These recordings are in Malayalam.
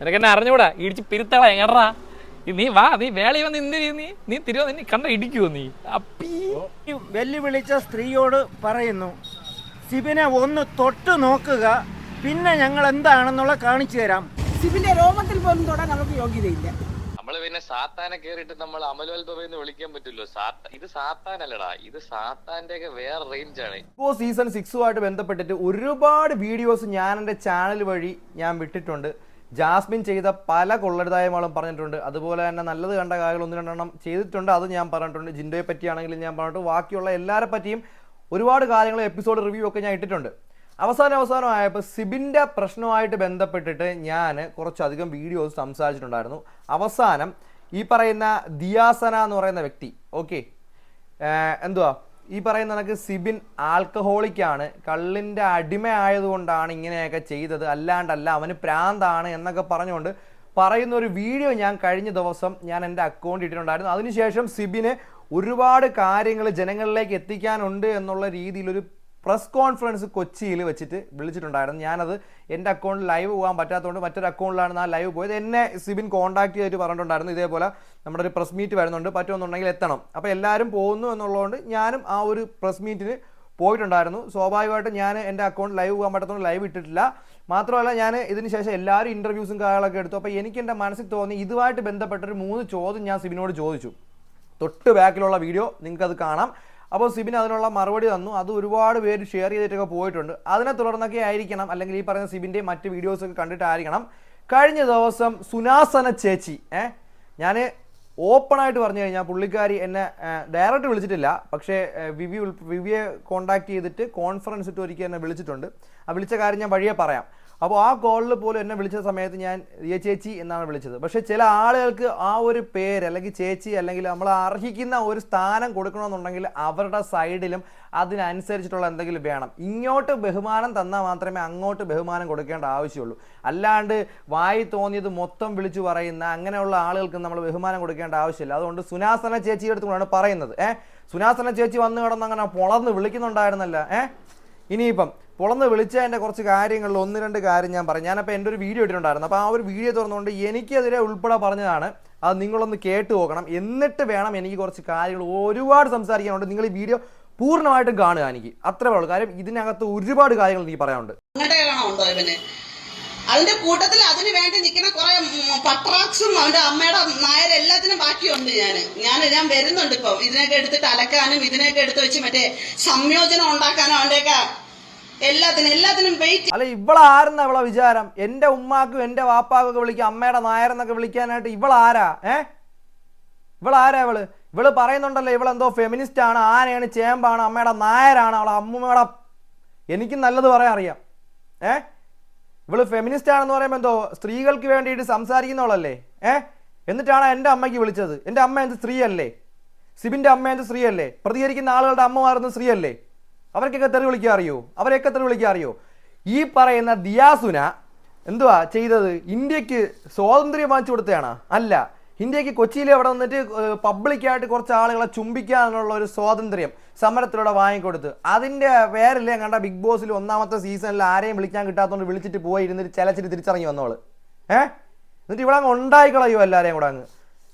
നിനക്ക് എന്നെ അറിഞ്ഞൂടാ ഇടിച്ച് പിരുത്തള എങ്ങടാ? നീ വാ നീ വേളയിൽ വന്ന് എന്തിനീ നീ? നീ തിരുവോ നീ കണ്ട ഇടിക്കുവോ നീ? അപ്പീ വെല്ലുവിളിച്ച സ്ത്രീയോട് പറയുന്നു സിബിനെ ഒന്ന് തൊട്ട് നോക്കുക പിന്നെ ഞങ്ങൾ എന്താണെന്നുള്ള കാണിച്ചു തരാം. സിബിന്റെ രോമത്തിൽ പോലും തൊടാൻ നമുക്ക് യോഗ്യതയില്ല. നമ്മൾ പിന്നെ സാത്താനെ കേറിട്ട് നമ്മൾ അമലോത്ഭവം എന്ന് വിളിക്കാൻ പറ്റുമല്ലോ സാത്ത ഇത് സാത്താനല്ലടാ ഇത് സാത്താന്റെ ഒക്കെ വേറെ റേഞ്ച് ആണ്. ഇപ്പോൾ സീസൺ സിക്സുമായിട്ട് ബന്ധപ്പെട്ടിട്ട് ഒരുപാട് വീഡിയോസ് ഞാൻ എന്റെ ചാനൽ വഴി ഞാൻ വിട്ടിട്ടുണ്ട്. ജാസ്മിൻ ചെയ്ത പല കൊള്ളരുതായ്മകളും പറഞ്ഞിട്ടുണ്ട്. അതുപോലെ തന്നെ നല്ലത് കണ്ട കാര്യങ്ങൾ ഒന്ന് രണ്ടെണ്ണം ചെയ്തിട്ടുണ്ട്. അത് ഞാൻ പറഞ്ഞിട്ടുണ്ട്. ജിൻഡോയെ പറ്റിയാണെങ്കിലും ഞാൻ പറഞ്ഞിട്ട് ബാക്കിയുള്ള എല്ലാവരെ പറ്റിയും ഒരുപാട് കാര്യങ്ങൾ എപ്പിസോഡ് റിവ്യൂ ഒക്കെ ഞാൻ ഇട്ടിട്ടുണ്ട്. അവസാനം അവസാനമായപ്പോൾ സിബിന്റെ പ്രശ്നവുമായിട്ട് ബന്ധപ്പെട്ടിട്ട് ഞാൻ കുറച്ചധികം വീഡിയോസ് സംസാരിച്ചിട്ടുണ്ടായിരുന്നു. അവസാനം ഈ പറയുന്ന ദിയാസന എന്ന് പറയുന്ന വ്യക്തി ഓക്കെ എന്തുവാ? ഈ പറയുന്ന കണക്ക് സിബിൻ ആൽക്കഹോളിക് ആണ് കള്ളിന്റെ അടിമ ആയതുകൊണ്ടാണ് ഇങ്ങനെയൊക്കെ ചെയ്തത്. അല്ലാണ്ടല്ല അവന് പ്രാന്താണ് എന്നൊക്കെ പറഞ്ഞുകൊണ്ട് പറയുന്ന ഒരു വീഡിയോ ഞാൻ കഴിഞ്ഞ ദിവസം ഞാൻ എന്റെ അക്കൗണ്ട് ഇട്ടിട്ടുണ്ടായിരുന്നു. അതിനുശേഷം സിബിന് ഒരുപാട് കാര്യങ്ങൾ ജനങ്ങളിലേക്ക് എത്തിക്കാനുണ്ട് എന്നുള്ള രീതിയിലൊരു പ്രസ് കോൺഫറൻസ് കൊച്ചിയിൽ വെച്ചിട്ട് വിളിച്ചിട്ടുണ്ടായിരുന്നു. ഞാനത് എന്റെ അക്കൗണ്ട് ലൈവ് പോകാൻ പറ്റാത്തതുകൊണ്ട് മറ്റൊരു അക്കൗണ്ടിലാണ് ഞാൻ ലൈവ് പോയത്. എന്നെ സിബിൻ കോൺടാക്ട് ചെയ്തിട്ട് പറഞ്ഞിട്ടുണ്ടായിരുന്നു. ഇതേപോലെ നമ്മുടെ ഒരു പ്രസ് മീറ്റ് വരുന്നുണ്ട്. പറ്റുമെന്നുണ്ടെങ്കിൽ എത്തണം. അപ്പോൾ എല്ലാവരും പോകുന്നു എന്നുള്ളതുകൊണ്ട് ഞാനും ആ ഒരു പ്രസ് മീറ്റിന് പോയിട്ടുണ്ടായിരുന്നു. സ്വാഭാവികമായിട്ടും ഞാൻ എന്റെ അക്കൗണ്ട് ലൈവ് പോകാൻ പറ്റാത്തതുകൊണ്ട് ലൈവ് ഇട്ടിട്ടില്ല. മാത്രമല്ല ഞാൻ ഇതിന് ശേഷം എല്ലാവരും ഇന്റർവ്യൂസും കാര്യങ്ങളൊക്കെ എടുത്തു. അപ്പോൾ എനിക്ക് എന്റെ മനസ്സിൽ തോന്നി ഇതുമായിട്ട് ബന്ധപ്പെട്ടൊരു മൂന്ന് ചോദ്യം ഞാൻ സിബിനോട് ചോദിച്ചു. തൊട്ട് ബാക്കിലുള്ള വീഡിയോ നിങ്ങൾക്കത് കാണാം. അപ്പോൾ സിബിൻ അതിനുള്ള മറുപടി തന്നു. അത് ഒരുപാട് പേര് ഷെയർ ചെയ്തിട്ടൊക്കെ പോയിട്ടുണ്ട്. അതിനെ തുടർന്നൊക്കെ ആയിരിക്കണം. അല്ലെങ്കിൽ ഈ പറയുന്ന സിബിന്റെ മറ്റ് വീഡിയോസൊക്കെ കണ്ടിട്ടായിരിക്കണം. കഴിഞ്ഞ ദിവസം സുനാസന ചേച്ചി ഏ ഞാൻ ഓപ്പണായിട്ട് പറഞ്ഞു കഴിഞ്ഞാൽ പുള്ളിക്കാരി എന്നെ ഡയറക്റ്റ് വിളിച്ചിട്ടില്ല. പക്ഷേ വിവി വിവിയെ കോൺടാക്ട് ചെയ്തിട്ട് കോൺഫറൻസ് ഇട്ട് ഒരിക്കൽ എന്നെ വിളിച്ചിട്ടുണ്ട്. ആ വിളിച്ച കാര്യം ഞാൻ വഴിയെ പറയാം. അപ്പോൾ ആ കോളിൽ പോലും എന്നെ വിളിച്ച സമയത്ത് ഞാൻ റിയ ചേച്ചി എന്നാണ് വിളിച്ചത്. പക്ഷേ ചില ആളുകൾക്ക് ആ ഒരു പേര് അല്ലെങ്കിൽ ചേച്ചി അല്ലെങ്കിൽ നമ്മൾ അർഹിക്കുന്ന ഒരു സ്ഥാനം കൊടുക്കണമെന്നുണ്ടെങ്കിൽ അവരുടെ സൈഡിലും അതിനനുസരിച്ചിട്ടുള്ള എന്തെങ്കിലും വേണം. ഇങ്ങോട്ട് ബഹുമാനം തന്നാൽ മാത്രമേ അങ്ങോട്ട് ബഹുമാനം കൊടുക്കേണ്ട ആവശ്യമുള്ളൂ. അല്ലാണ്ട് വായി തോന്നിയത് മൊത്തം വിളിച്ചു പറയുന്ന അങ്ങനെയുള്ള ആളുകൾക്ക് നമ്മൾ ബഹുമാനം കൊടുക്കേണ്ട ആവശ്യമില്ല. അതുകൊണ്ട് സുനാസന ചേച്ചിയുടെ അടുത്തുകൊണ്ടാണ് പറയുന്നത്. ഏഹ് സുനാസന ചേച്ചി വന്നു കിടന്ന് അങ്ങനെ പൊളന്ന് വിളിക്കുന്നുണ്ടായിരുന്നല്ല. ഏഹ് ഇനിയിപ്പം പൊളന്ന് വിളിച്ചതിന്റെ കുറച്ച് കാര്യങ്ങളിൽ ഒന്ന് രണ്ട് കാര്യം ഞാൻ പറയാം ഞാനപ്പോൾ എന്റെ ഒരു വീഡിയോ ഇട്ടിട്ടുണ്ടായിരുന്നു. അപ്പോൾ ആ ഒരു വീഡിയോ തുറന്നുകൊണ്ട് എനിക്കെതിരെ ഉൾപ്പെടെ പറഞ്ഞതാണ്. അത് നിങ്ങളൊന്ന് കേട്ട് നോക്കണം. എന്നിട്ട് വേണം എനിക്ക് കുറച്ച് കാര്യങ്ങൾ ഒരുപാട് സംസാരിക്കാനുണ്ട്. നിങ്ങൾ ഈ വീഡിയോ പൂർണമായിട്ടും കാണുക എനിക്ക്. അത്രേ ഉള്ളൂ. കാര്യം ഇതിനകത്ത് ഒരുപാട് കാര്യങ്ങൾ എനിക്ക് പറയാനുണ്ട്. അതിന്റെ കൂട്ടത്തിൽ അതിന് വേണ്ടി നിൽക്കുന്ന കുറെ പട്രാക്സും അവന്റെ അമ്മയുടെ നായർ എല്ലാത്തിനും ബാക്കിയുണ്ട് ഞാൻ ഞാൻ ഞാൻ വരുന്നുണ്ട് ഇപ്പൊ. ഇതിനൊക്കെ എടുത്തിട്ട് അലക്കാനും ഇതിനൊക്കെ എടുത്ത് വെച്ച് മറ്റേ സംയോജനം ഉണ്ടാക്കാനും അവന്റെയൊക്കെ എല്ലാത്തിനും എല്ലാത്തിനും വെയിറ്റ് അല്ല ഇവളെ വിചാരം? എന്റെ ഉമ്മാക്കും എന്റെ വാപ്പാക്കും ഒക്കെ വിളിക്കും അമ്മയുടെ നായരെന്നൊക്കെ വിളിക്കാനായിട്ട് ഇവളാരാ? ഏ? ഇവളാരാ ഇവൾ? ഇവൾ പറയുന്നുണ്ടല്ലോ ഇവളെന്തോ ഫെമിനിസ്റ്റ് ആണ് ആനയാണ് ചേമ്പാണ് അമ്മയുടെ നായരാണ് അവളെ അമ്മൂമ്മയുടെ എനിക്ക് നല്ലത് പറയാൻ അറിയാം. ഏ? ഇവൾ ഫെമിനിസ്റ്റ് ആണെന്ന് പറയുമ്പോൾ എന്തോ സ്ത്രീകൾക്ക് വേണ്ടിയിട്ട് സംസാരിക്കുന്നവളല്ലേ ഏ? എന്നിട്ടാണ് എന്റെ അമ്മയ്ക്ക് വിളിച്ചത്. എന്റെ അമ്മ എന്ത് സ്ത്രീയല്ലേ? സിബിന്റെ അമ്മ എന്ത് സ്ത്രീയല്ലേ? പ്രതികരിക്കുന്ന ആളുകളുടെ അമ്മമാർന്ന് സ്ത്രീയല്ലേ? അവർക്കൊക്കെ തെറി വിളിക്കാൻ അറിയോ? അവരെയൊക്കെ തെറി വിളിക്കാൻ അറിയോ? ഈ പറയുന്ന ദിയാസുന എന്തുവാ ചെയ്തത്? ഇന്ത്യയ്ക്ക് സ്വാതന്ത്ര്യം വാങ്ങിച്ചു കൊടുത്തതാണ് അല്ല. ഇന്ത്യയ്ക്ക് കൊച്ചിയിൽ അവിടെ വന്നിട്ട് പബ്ലിക്കായിട്ട് കുറച്ച് ആളുകളെ ചുംബിക്കാനുള്ള ഒരു സ്വാതന്ത്ര്യം സമരത്തിലൂടെ വാങ്ങിക്കൊടുത്ത്. അതിന്റെ വേറില്ലേ കണ്ട ബിഗ് ബോസിൽ ഒന്നാമത്തെ സീസണിൽ ആരെയും വിളിക്കാൻ കിട്ടാത്തതുകൊണ്ട് വിളിച്ചിട്ട് പോയി ഇരുന്നിട്ട് ചിലച്ചിട്ട് തിരിച്ചറങ്ങി വന്നോൾ ഏഹ് എന്നിട്ട് ഇവിടെ അങ്ങ് ഉണ്ടായിക്കളയോ എല്ലാവരെയും കൂടെ അങ്ങ്?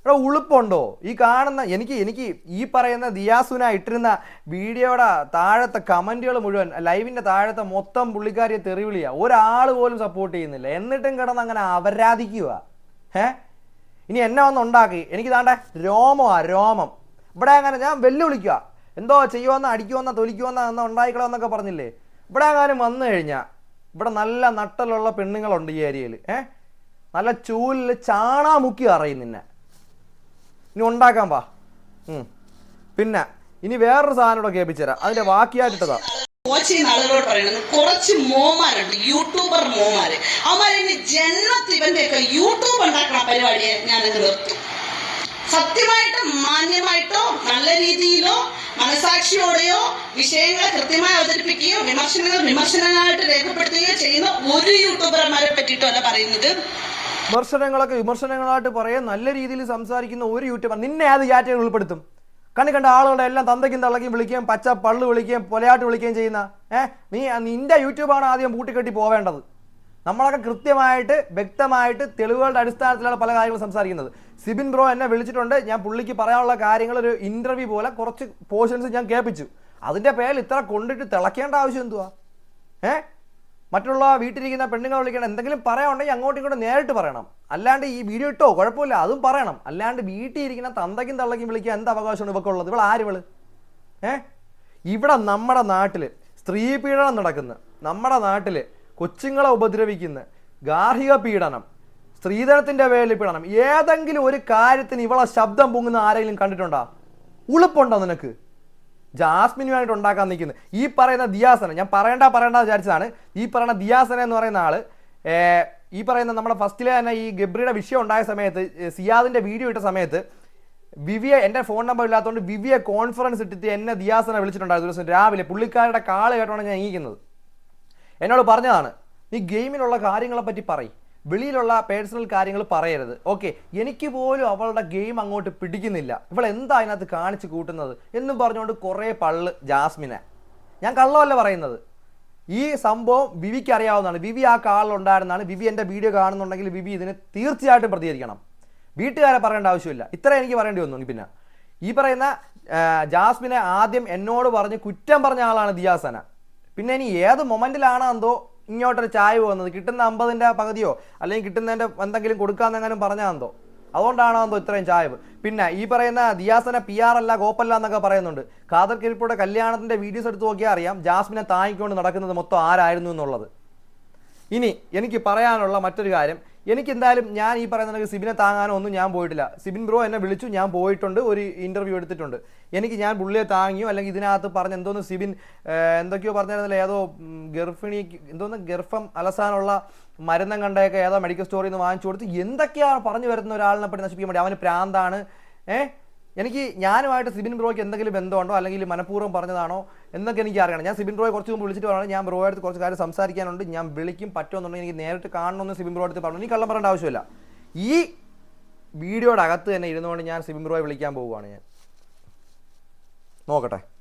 ഇവിടെ ഉളുപ്പുണ്ടോ? ഈ കാണുന്ന എനിക്ക് എനിക്ക് ഈ പറയുന്ന ദിയാസുന ഇട്ടിരുന്ന വീഡിയോയുടെ താഴത്തെ കമന്റുകൾ മുഴുവൻ ലൈവിന്റെ താഴത്തെ മൊത്തം പുള്ളിക്കാരിയെ തെറിവിളിയാ. ഒരാൾ പോലും സപ്പോർട്ട് ചെയ്യുന്നില്ല. എന്നിട്ടും കിടന്ന് അങ്ങനെ അവരാധിക്കുക ഏ ഇനി എന്നെ ഒന്ന് ഉണ്ടാക്കി. എനിക്ക് താണ്ടെ രോമമാ രോമം. ഇവിടെ അങ്ങനെ ഞാൻ വെല്ലുവിളിക്കുക എന്തോ ചെയ്യുമെന്ന അടിക്കുമെന്ന തൊലിക്കുമെന്ന ഉണ്ടായിക്കളോ ഉണ്ടായിക്കളെന്നൊക്കെ പറഞ്ഞില്ലേ? ഇവിടെ എങ്ങാനും വന്നു കഴിഞ്ഞാൽ ഇവിടെ നല്ല നട്ടലുള്ള പെണ്ണുങ്ങളുണ്ട് ഈ ഏരിയയിൽ ഏ? നല്ല ചൂലിൽ ചാണാമുക്കി അറിയും നിന്നെ. ഇനി ഉണ്ടാക്കാൻ പാ. പിന്നെ ഇനി വേറൊരു സാധനം കൂടെ കേൾപ്പിച്ചുതരാം. അതിന്റെ ബാക്കിയായിട്ടിട്ടതാ. കോച്ച് കുറച്ച് യൂട്യൂബർ യൂട്യൂബ് സത്യമായിട്ട് മാന്യമായിട്ടോ നല്ല രീതിയിലോ മനസാക്ഷിയോടെയോ വിഷയങ്ങളെ കൃത്യമായി അവതരിപ്പിക്കുകയോ വിമർശനങ്ങൾ വിമർശനങ്ങളായിട്ട് രേഖപ്പെടുത്തുകയോ ചെയ്യുന്ന ഒരു യൂട്യൂബർമാരെ പറ്റിയിട്ടല്ല പറയുന്നത്. വിമർശനങ്ങളൊക്കെ വിമർശനങ്ങളായിട്ട് പറയാൻ നല്ല രീതിയിൽ സംസാരിക്കുന്ന ഒരു യൂട്യൂബർ നിന്നെ അത് ചാറ്റയിൽ ഉൾപ്പെടുത്തും? കണ്ണി കണ്ട ആളുകളുടെ എല്ലാം തന്തയ്ക്കും തള്ളക്കും വിളിക്കുകയും പച്ച പള്ളു വിളിക്കുകയും പൊലയാട്ട് വിളിക്കുകയും ചെയ്യുന്ന ഏഹ് നീ നിന്റെ യൂട്യൂബാണ് ആദ്യം പൂട്ടിക്കെട്ടി പോവേണ്ടത്. നമ്മളൊക്കെ കൃത്യമായിട്ട് വ്യക്തമായിട്ട് തെളിവുകളുടെ അടിസ്ഥാനത്തിലാണ് പല കാര്യങ്ങളും സംസാരിക്കുന്നത്. സിബിൻ ബ്രോ എന്നെ വിളിച്ചിട്ടുണ്ട്. ഞാൻ പുള്ളിക്ക് പറയാനുള്ള കാര്യങ്ങൾ ഒരു ഇന്റർവ്യൂ പോലെ കുറച്ച് പോർഷൻസ് ഞാൻ കേൾപ്പിച്ചു. അതിന്റെ പേരിൽ ഇത്ര കൊണ്ടിട്ട് തിളക്കേണ്ട ആവശ്യം എന്തുവാ? ഏ? മറ്റുള്ള വീട്ടിലിരിക്കുന്ന പെണ്ണുങ്ങൾ വിളിക്കണം എന്തെങ്കിലും പറയാനുണ്ടെങ്കിൽ അങ്ങോട്ടും ഇങ്ങോട്ടും നേരിട്ട് പറയണം. അല്ലാണ്ട് ഈ വീഡിയോ ഇട്ടോ കുഴപ്പമില്ല അതും പറയണം. അല്ലാണ്ട് വീട്ടിൽ ഇരിക്കുന്ന തന്തയ്ക്കും തള്ളയ്ക്കും വിളിക്കുക എന്ത് അവകാശമാണ് ഇവക്കുള്ളത്? ഇവൾ ആര് ഇവൾ? ഏ? ഇവിടെ നമ്മുടെ നാട്ടിൽ സ്ത്രീ പീഡനം നടക്കുന്ന. നമ്മുടെ നാട്ടിൽ കൊച്ചുങ്ങളെ ഉപദ്രവിക്കുന്ന. ഗാർഹിക പീഡനം സ്ത്രീധനത്തിന്റെ പേരിൽ പീഡനം. ഏതെങ്കിലും ഒരു കാര്യത്തിന് ഇവളെ ശബ്ദം പൊങ്ങുന്ന ആരെങ്കിലും കണ്ടിട്ടുണ്ടോ? ഉളുപ്പുണ്ടോ നിനക്ക്? ജാസ്മിനുമായിട്ട് ഉണ്ടാക്കാൻ നിൽക്കുന്നത് ഈ പറയുന്ന ദിയാസന ഞാൻ പറയണ്ട പറയണ്ട വിചാരിച്ചതാണ്. ഈ പറയുന്ന ദിയാസന എന്ന് പറയുന്ന ആൾ ഈ പറയുന്ന നമ്മുടെ ഫസ്റ്റിലെ തന്നെ ഈ ഗബ്രിയുടെ വിഷയം ഉണ്ടായ സമയത്ത് സിയാദിന്റെ വീഡിയോ ഇട്ട സമയത്ത് വിവിയെ എന്റെ ഫോൺ നമ്പർ ഇല്ലാത്തതുകൊണ്ട് വിവിയെ കോൺഫറൻസ് ഇട്ടിട്ട് എന്നെ ദിയാസനെ വിളിച്ചിട്ടുണ്ടായിരുന്നു. ദിവസം രാവിലെ പുള്ളിക്കാരുടെ കാൾ കേട്ടോണ്ട് ഞാൻ ഇരിക്കുന്നത് എന്നോട് പറഞ്ഞതാണ് നീ ഗെയിമിലുള്ള കാര്യങ്ങളെ പറ്റി പറയും. വെളിയിലുള്ള പേഴ്സണൽ കാര്യങ്ങൾ പറയരുത്. ഓക്കെ എനിക്ക് പോലും അവളുടെ ഗെയിം അങ്ങോട്ട് പിടിക്കുന്നില്ല. ഇവൾ എന്താ അതിനകത്ത് കാണിച്ചു കൂട്ടുന്നത്? എന്നും പറഞ്ഞുകൊണ്ട് കുറേ പള്ള് ജാസ്മിനെ. ഞാൻ കള്ളമല്ല പറയുന്നത്. ഈ സംഭവം വിവിക്ക് അറിയാവുന്നതാണ്. വിവി ആ കാളിലുണ്ടായിരുന്നാണ് വിവി എന്റെ വീഡിയോ കാണുന്നുണ്ടെങ്കിൽ വിവി ഇതിനെ തീർച്ചയായിട്ടും പ്രതികരിക്കണം. വീട്ടുകാരെ പറയേണ്ട ആവശ്യമില്ല. ഇത്ര എനിക്ക് പറയേണ്ടി വന്നു. പിന്നെ ഈ പറയുന്ന ജാസ്മിനെ ആദ്യം എന്നോട് പറഞ്ഞ് കുറ്റം പറഞ്ഞ ആളാണ് ദിയാസന. പിന്നെ ഇനി ഏത് മൊമെന്റിലാണ് എന്തോ ഇങ്ങോട്ടൊരു ചായ വന്നത് കിട്ടുന്ന അമ്പതിന്റെ പകുതിയോ? അല്ലെങ്കിൽ കിട്ടുന്നതിന്റെ എന്തെങ്കിലും കൊടുക്കാന്നെങ്ങാനും പറഞ്ഞാന്തോ അതുകൊണ്ടാണോ എന്തോ ഇത്രയും ചായവ് പിന്നെ ഈ പറയുന്ന ദിയാസന പി ആർ അല്ല ഗോപ്പല്ല എന്നൊക്കെ പറയുന്നുണ്ട്. ഖാദർ കിരിപ്പുടെ കല്യാണത്തിന്റെ വീഡിയോസ് എടുത്ത് നോക്കിയാൽ അറിയാം ജാസ്മിനെ താങ്ങിക്കൊണ്ട് നടക്കുന്നത് മൊത്തം ആരായിരുന്നു എന്നുള്ളത്. ഇനി എനിക്ക് പറയാനുള്ള മറ്റൊരു കാര്യം എനിക്ക് എന്തായാലും ഞാൻ ഈ പറയുന്ന സിബിനെ താങ്ങാനോ ഒന്നും ഞാൻ പോയിട്ടില്ല. സിബിൻ ബ്രോ എന്നെ വിളിച്ചു ഞാൻ പോയിട്ടുണ്ട് ഒരു ഇന്റർവ്യൂ എടുത്തിട്ടുണ്ട്. എനിക്ക് ഞാൻ പുള്ളിയെ താങ്ങിയോ അല്ലെങ്കിൽ ഇതിനകത്ത് പറഞ്ഞ എന്തോന്ന് സിബിൻ എന്തൊക്കെയോ പറഞ്ഞിരുന്നില്ല ഏതോ ഗർഭിണി എന്തോന്ന് ഗർഭം അലസാനുള്ള മരുന്നം കണ്ടേക്കെ ഏതോ മെഡിക്കൽ സ്റ്റോറിൽ നിന്ന് വാങ്ങിച്ചു കൊടുത്ത് എന്തൊക്കെയാണ് പറഞ്ഞു വരുന്ന ഒരാളിനെ പറ്റി നശിപ്പിക്കാൻ വേണ്ടി? അവന് പ്രാന്താണ് ഏഹ് എനിക്ക് ഞാനുമായിട്ട് സിബിൻ ബ്രോയ്ക്ക് എന്തെങ്കിലും ബന്ധമുണ്ടോ? അല്ലെങ്കിൽ മനഃപൂർവം പറഞ്ഞതാണോ? എന്നൊക്കെ എനിക്ക് അറിയണം. ഞാൻ സിബിൻ ബ്രോയെ കുറച്ച് മുമ്പ് വിളിച്ചിട്ട് പറഞ്ഞു ഞാൻ ബ്രോയുടെ അടുത്ത് കുറച്ച് കാര്യം സംസാരിക്കാനുണ്ട്. ഞാൻ വിളിക്കും പറ്റുമെന്നുണ്ടെങ്കിൽ എനിക്ക് നേരിട്ട് കാണണമെന്ന് സിബിൻ ബ്രോ അടുത്ത് പറഞ്ഞു. എനിക്ക് കള്ളം പറയേണ്ട ആവശ്യമില്ല. ഈ വീഡിയോയുടെ അകത്ത് തന്നെ ഇരുന്നുകൊണ്ട് ഞാൻ സിബിൻ ബ്രോയെ വിളിക്കാൻ പോവുകയാണ് ഞാൻ. നോക്കട്ടെ.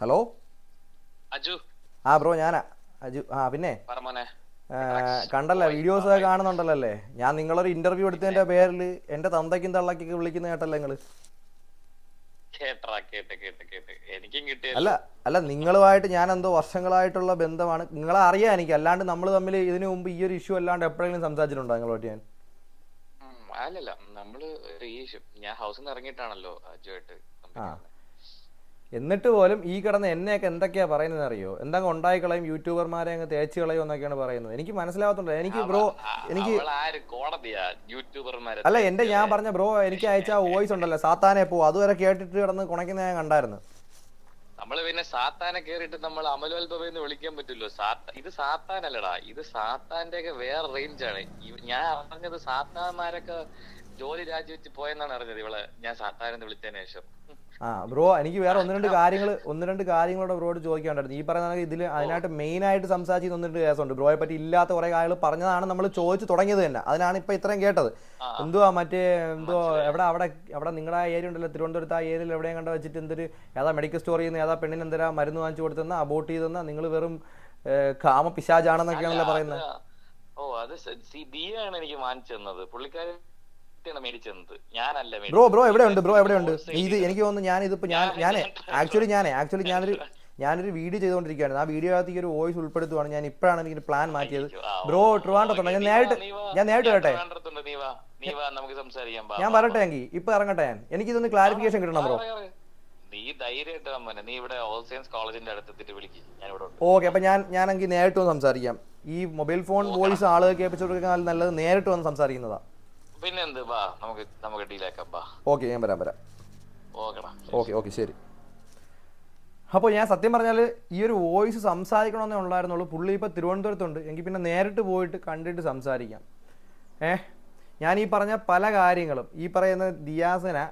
ഹലോ അജു. ആ ബ്രോ ഞാനാ. അജു ആ പിന്നെ? കണ്ടല്ലോ വീഡിയോസ് ഒക്കെ കാണുന്നുണ്ടല്ലോ അല്ലേ ഞാൻ നിങ്ങളൊരു ഇന്റർവ്യൂ എടുത്തതിന്റെ പേരിൽ എന്റെ തന്തയ്ക്കും തള്ളക്കൊക്കെ വിളിക്കുന്ന കേട്ടല്ലോ നിങ്ങൾ? അല്ല അല്ല നിങ്ങളുമായിട്ട് ഞാൻ എന്തോ വർഷങ്ങളായിട്ടുള്ള ബന്ധമാണ്. നിങ്ങളെ അറിയാം എനിക്ക്. അല്ലാണ്ട് നമ്മൾ തമ്മിൽ ഇതിനു മുമ്പ് ഈ ഒരു ഇഷ്യൂ അല്ലാണ്ട് എപ്പോഴെങ്കിലും സംസാരിച്ചിട്ടുണ്ടോ നിങ്ങളോട്ട് ഞാൻ? അല്ലല്ല. നമ്മൾ ഈ ഞാൻ ഹൗസിൽ നിന്ന് ഇറങ്ങിയിട്ടാണല്ലോ അജുവായിട്ട്. എന്നിട്ട് പോലും ഈ കിടന്ന് എന്നെയൊക്കെ എന്തൊക്കെയാ പറയുന്നത് അറിയോ? എന്താ ഉണ്ടായി കളയും യൂട്യൂബർമാരെ അങ്ങ് തേച്ച് കളയും എന്നൊക്കെയാണ് പറയുന്നത്. എനിക്ക് മനസ്സിലാവത്തുണ്ട് എനിക്ക് ബ്രോ എനിക്ക് അല്ല എന്റെ ഞാൻ പറഞ്ഞ ബ്രോ എനിക്ക് അയച്ച വോയിസ് ഉണ്ടല്ലോ സാത്താനെ പോ. അതുവരെ കേട്ടിട്ട് കിടന്ന് കുണക്കുന്ന ഞാൻ കണ്ടായിരുന്നു. നമ്മൾ പിന്നെ സാത്താനെ കേറിയിട്ട് നമ്മൾ അമലോത്ഭവെന്ന് വിളിക്കാൻ പറ്റില്ലോ. സാത്ത ഇത് സാത്താനല്ലടാ. ഇത് സാത്താന്റെ ഒക്കെ വേറെ റേഞ്ചാണ് ഞാൻ അറിഞ്ഞത് സാത്താന്മാരൊക്കെ ജോലി രാജിവെച്ച് പോയെന്നാണ് അറിഞ്ഞത്. ഇവളെ ഞാൻ സാധാരണ വിളിച്ചതിന് ശേഷം. ആ ബ്രോ എനിക്ക് വേറെ ഒന്ന് രണ്ട് കാര്യങ്ങൾ ഒന്ന് രണ്ട് കാര്യങ്ങളോട് ബ്രോയോട് ചോദിക്കാണ്ടായിരുന്നു ഈ പറയുന്ന ഇതിൽ അതിനായിട്ട് മെയിൻ ആയിട്ട് സംസാരിച്ച് ഒന്ന് രണ്ട് കേസുണ്ട്. ബ്രോയെ പറ്റി ഇല്ലാത്ത കുറെ കാര്യങ്ങൾ പറഞ്ഞതാണ് നമ്മൾ ചോദിച്ചു തുടങ്ങിയത് തന്നെ. അതിനാണ് ഇപ്പൊ ഇത്രയും കേട്ടത്. എന്തുവാ മറ്റേ എന്തോ എവിടെ അവിടെ അവിടെ നിങ്ങളുടെ ആ ഏരിയ ഉണ്ടല്ലോ തിരുവനന്തപുരത്ത് ആ ഏരിയയിൽ എവിടെയും കണ്ട വെച്ചിട്ട് എന്തൊരു ഏതാ മെഡിക്കൽ സ്റ്റോറിൽ നിന്ന് ഏതാ പെണ്ണിന് എന്തരാ മരുന്ന് വാങ്ങിച്ചു കൊടുത്തെന്ന അബോട്ട് ചെയ്തെന്ന നിങ്ങൾ വെറും കാമ പിശാജാണെന്നൊക്കെയാണല്ലോ പറയുന്നത്. ഓ അത് സി ബി ആണ് എനിക്ക് വാങ്ങിച്ചു തന്നത്. പുള്ളിക്കാരിയാണ് മേടിച്ചു തന്നത് ഞാനല്ല മേടിച്ചത്. ബ്രോ ബ്രോ എവിടെയുണ്ട് ബ്രോ എവിടെയുണ്ട് ഉണ്ട്? ഇത് എനിക്ക് തോന്നുന്നു ഞാൻ ഇതിപ്പോ ഞാൻ ഞാൻ ആക്ച്വലി ഞാനേ ആക്ച്വലി ഞാനൊരു ഞാനൊരു വീഡിയോ ചെയ്തുകൊണ്ടിരിക്കുകയാണ് ആ വീഡിയോ അകത്ത് ഈ ഒരു വോയിസ് ഉൾപ്പെടുത്തുവാണ് ഞാൻ ഇപ്പോഴാണ് എനിക്ക് പ്ലാൻ മാറ്റിയത്. ബ്രോ ട്രിവാൻഡ്രത്തുണ്ട്. ഞാൻ നേരിട്ട് ഞാൻ നേരിട്ട് വരട്ടെ? ഞാൻ വരട്ടെ എങ്കിൽ ഇപ്പൊ ഇറങ്ങട്ടെ ഞാൻ. എനിക്കിതൊന്ന് ക്ലാരിഫിക്കേഷൻ കിട്ടണം ബ്രോ? വാ, വാ, വാ. നീ ധൈര്യമായിട്ട് വാ മോനെ. നീ ഇവിടെ ഓൾ സയൻസ് കോളേജിന്റെ അടുത്തെത്തിട്ട് വിളിക്കും. ഞാൻ ഇവിടെ ഉണ്ട്. ഓക്കെ അപ്പൊ ഞാൻ ഞാനെങ്കിൽ നേരിട്ട് വന്ന് സംസാരിക്കാം. ഈ മൊബൈൽ ഫോൺ വോയിസ് ആളുകൾ കേൾപ്പിച്ചു കൊടുക്കാൻ നല്ലത് നേരിട്ട് വന്ന് സംസാരിക്കുന്നതാ. പിന്നെ ബാ നമുക്ക് നമുക്ക് ഡീലാക്കാം ബാ. ഓക്കെ ഞാൻ വരാം വരാം. ഓക്കെ ഓക്കെ ശരി. അപ്പോൾ ഞാൻ സത്യം പറഞ്ഞാൽ ഈ ഒരു വോയിസ് സംസാരിക്കണമെന്നേ ഉള്ളായിരുന്നുള്ളൂ. പുള്ളി ഇപ്പോൾ തിരുവനന്തപുരത്തുണ്ട്. എങ്കിൽ പിന്നെ നേരിട്ട് പോയിട്ട് കണ്ടിട്ട് സംസാരിക്കാം. ഏ? ഞാൻ ഈ പറഞ്ഞ പല കാര്യങ്ങളും ഈ പറയുന്ന ദിയാസന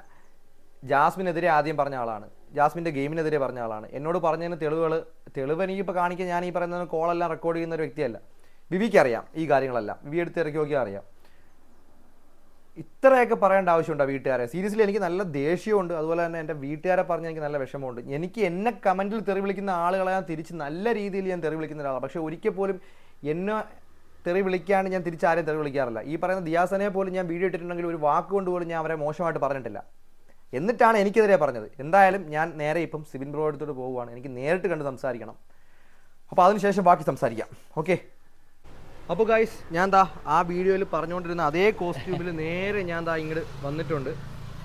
ജാസ്മിനെതിരെ ആദ്യം പറഞ്ഞ ആളാണ്. ജാസ്മിന്റെ ഗെയിമിനെതിരെ പറഞ്ഞ ആളാണ്. എന്നോട് പറഞ്ഞതിന് തെളിവുകൾ തെളിവ് എനിക്കിപ്പോൾ കാണിക്കാൻ ഞാൻ ഈ പറയുന്ന കോളെല്ലാം റെക്കോർഡ് ചെയ്യുന്ന ഒരു വ്യക്തിയല്ല. വിവിക്ക് അറിയാം ഈ കാര്യങ്ങളെല്ലാം. വിവി എടുത്ത് ഇറക്കി നോക്കിയാൽ അറിയാം. ഇത്രയൊക്കെ പറയേണ്ട ആവശ്യമുണ്ടോ വീട്ടുകാരെ? സീരിയസ്ലി എനിക്ക് നല്ല ദേഷ്യമുണ്ട്. അതുപോലെ തന്നെ എന്റെ വീട്ടുകാരെ പറഞ്ഞ് എനിക്ക് നല്ല വിഷമമുണ്ട്. എനിക്ക് എന്നെ കമന്റിൽ തെറി വിളിക്കുന്ന ആളുകളെ ഞാൻ തിരിച്ച് നല്ല രീതിയിൽ ഞാൻ തെറി വിളിക്കുന്ന ഒരാളാണ് പക്ഷേ ഒരിക്കൽ പോലും എന്നെ തെറി വിളിക്കാണ്ട് ഞാൻ തിരിച്ച് ആരെയും തെറി വിളിക്കാറില്ല. ഈ പറയുന്ന ദിയാസനെ പോലും ഞാൻ വീഡിയോ ഇട്ടിട്ടുണ്ടെങ്കിൽ ഒരു വാക്ക് കൊണ്ട് പോലും ഞാൻ അവരെ മോശമായിട്ട് പറഞ്ഞിട്ടില്ല. എന്നിട്ടാണ് എനിക്കെതിരെ പറഞ്ഞത്. എന്തായാലും ഞാൻ നേരെ ഇപ്പം സിബിൻ ബ്രോ അടുത്തോട്ട് പോവുകയാണ്. എനിക്ക് നേരിട്ട് കണ്ട് സംസാരിക്കണം. അപ്പോൾ അതിനുശേഷം ബാക്കി സംസാരിക്കാം. ഓക്കെ അപ്പോൾ ഗൈസ് ഞാൻ ദാ ആ വീഡിയോയിൽ പറഞ്ഞുകൊണ്ടിരുന്ന അതേ കോസ്റ്റ്യൂമിൽ നേരെ ഞാൻ ദാ ഇങ്ങോട്ട് വന്നിട്ടുണ്ട്.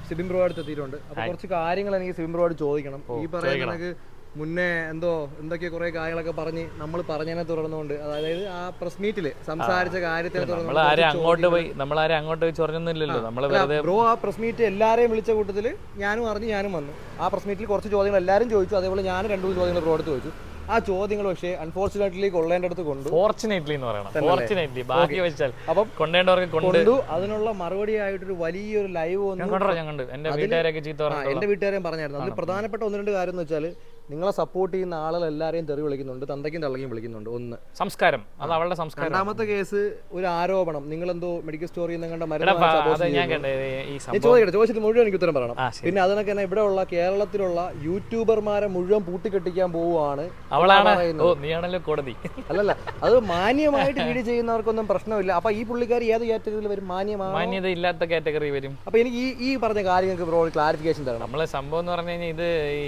സിബിൻ ബ്രോ അടുത്ത് എത്തിയിട്ടുണ്ട്. അപ്പോൾ കുറച്ച് കാര്യങ്ങൾ എനിക്ക് സിബിൻ ബ്രോയോട് ചോദിക്കണം. ഈ പറയുന്ന മുന്നേ എന്തോ എന്തൊക്കെയോ കുറെ കാര്യങ്ങളൊക്കെ പറഞ്ഞ് നമ്മൾ പറഞ്ഞതിനെ തുടർന്നുകൊണ്ട് അതായത് ആ പ്രസ് മീറ്റിൽ സംസാരിച്ച കാര്യത്തെ ആരും അങ്ങോട്ട് പോയി നമ്മൾ ആരും അങ്ങോട്ട് പോയി ചൊറഞ്ഞൊന്നുമില്ലല്ലോ. നമ്മൾ ബ്രോ ആ പ്രസ് മീറ്റ് എല്ലാരെയും വിളിച്ച കൂട്ടത്തിൽ ഞാനും അറിഞ്ഞ് ഞാനും വന്നു. ആ പ്രസ് മീറ്റിൽ കുറച്ച് ചോദ്യങ്ങൾ എല്ലാവരും ചോദിച്ചു. അതേപോലെ ഞാൻ രണ്ടു മൂന്ന് ചോദ്യങ്ങൾ ബ്രോ അടുത്ത് ചോദിച്ചു. ആ ചോദ്യങ്ങൾ പക്ഷേ അൺഫോർച്ചുനേറ്റ്ലി കൊള്ളേണ്ട അടുത്ത് കൊണ്ടു. ഫോർച്ചുനേറ്റ്ലി എന്ന് പറയണം. ഫോർച്ചുനേറ്റ്ലി ഭാഗ്യം വെച്ചാൽ അപ്പം കൊണ്ടേണ്ടവർക്ക് കൊണ്ടു അതിനുള്ള മറുപടി ആയിട്ടൊരു വലിയൊരു ലൈവ് ഞാൻ കണ്ടോ? ഞാൻ കണ്ടു. എന്റെ വീട്ടുകാരൊക്കെ ചീത്ത എന്റെ വീട്ടുകാരെയും പറഞ്ഞായിരുന്നു. അതിൽ പ്രധാനപ്പെട്ട ഒന്ന് രണ്ട് കാര്യം എന്ന് വെച്ചാൽ നിങ്ങളെ സപ്പോർട്ട് ചെയ്യുന്ന ആളുകൾ എല്ലാവരെയും തെറി വിളിക്കുന്നുണ്ട് തന്തയ്ക്കും തള്ളയ്ക്കും വിളിക്കുന്നുണ്ട്. ഒന്ന്. സംസ്കാരം. അത് അവളുടെ സംസ്കാരം. രണ്ടാമത്തെ കേസ് ഒരു ആരോപണം. നിങ്ങൾ എന്തോ മെഡിക്കൽ സ്റ്റോറിൽ നിന്ന് കണ്ട മരണം മരുന്ന് ചോദിച്ചിട്ട് മുഴുവൻ എനിക്ക് ഉത്തരം പറയണം. പിന്നെ അതിനൊക്കെ തന്നെ ഇവിടെയുള്ള കേരളത്തിലുള്ള യൂട്യൂബർമാരെ മുഴുവൻ പൂട്ടിക്കെട്ടിക്കാൻ പോവുകയാണ് അവളാണ്. കോടതി. അല്ലല്ല അത് മാന്യമായിട്ട് വീഡിയോ ചെയ്യുന്നവർക്കൊന്നും പ്രശ്നമില്ല. അപ്പൊ ഈ പുള്ളിക്കാരി ഏത് കാറ്റഗറിയിൽ വരും? മാന്യമാണ്? മാന്യത ഇല്ലാത്ത കാറ്റഗറി വരും. അപ്പൊ എനിക്ക് ഈ ഈ പറഞ്ഞ കാര്യങ്ങൾക്ക് ബ്രോ ക്ലാരിഫിക്കേഷൻ തരണം. നമ്മളെ സംഭവം എന്ന് പറഞ്ഞു കഴിഞ്ഞാൽ ഇത് ഈ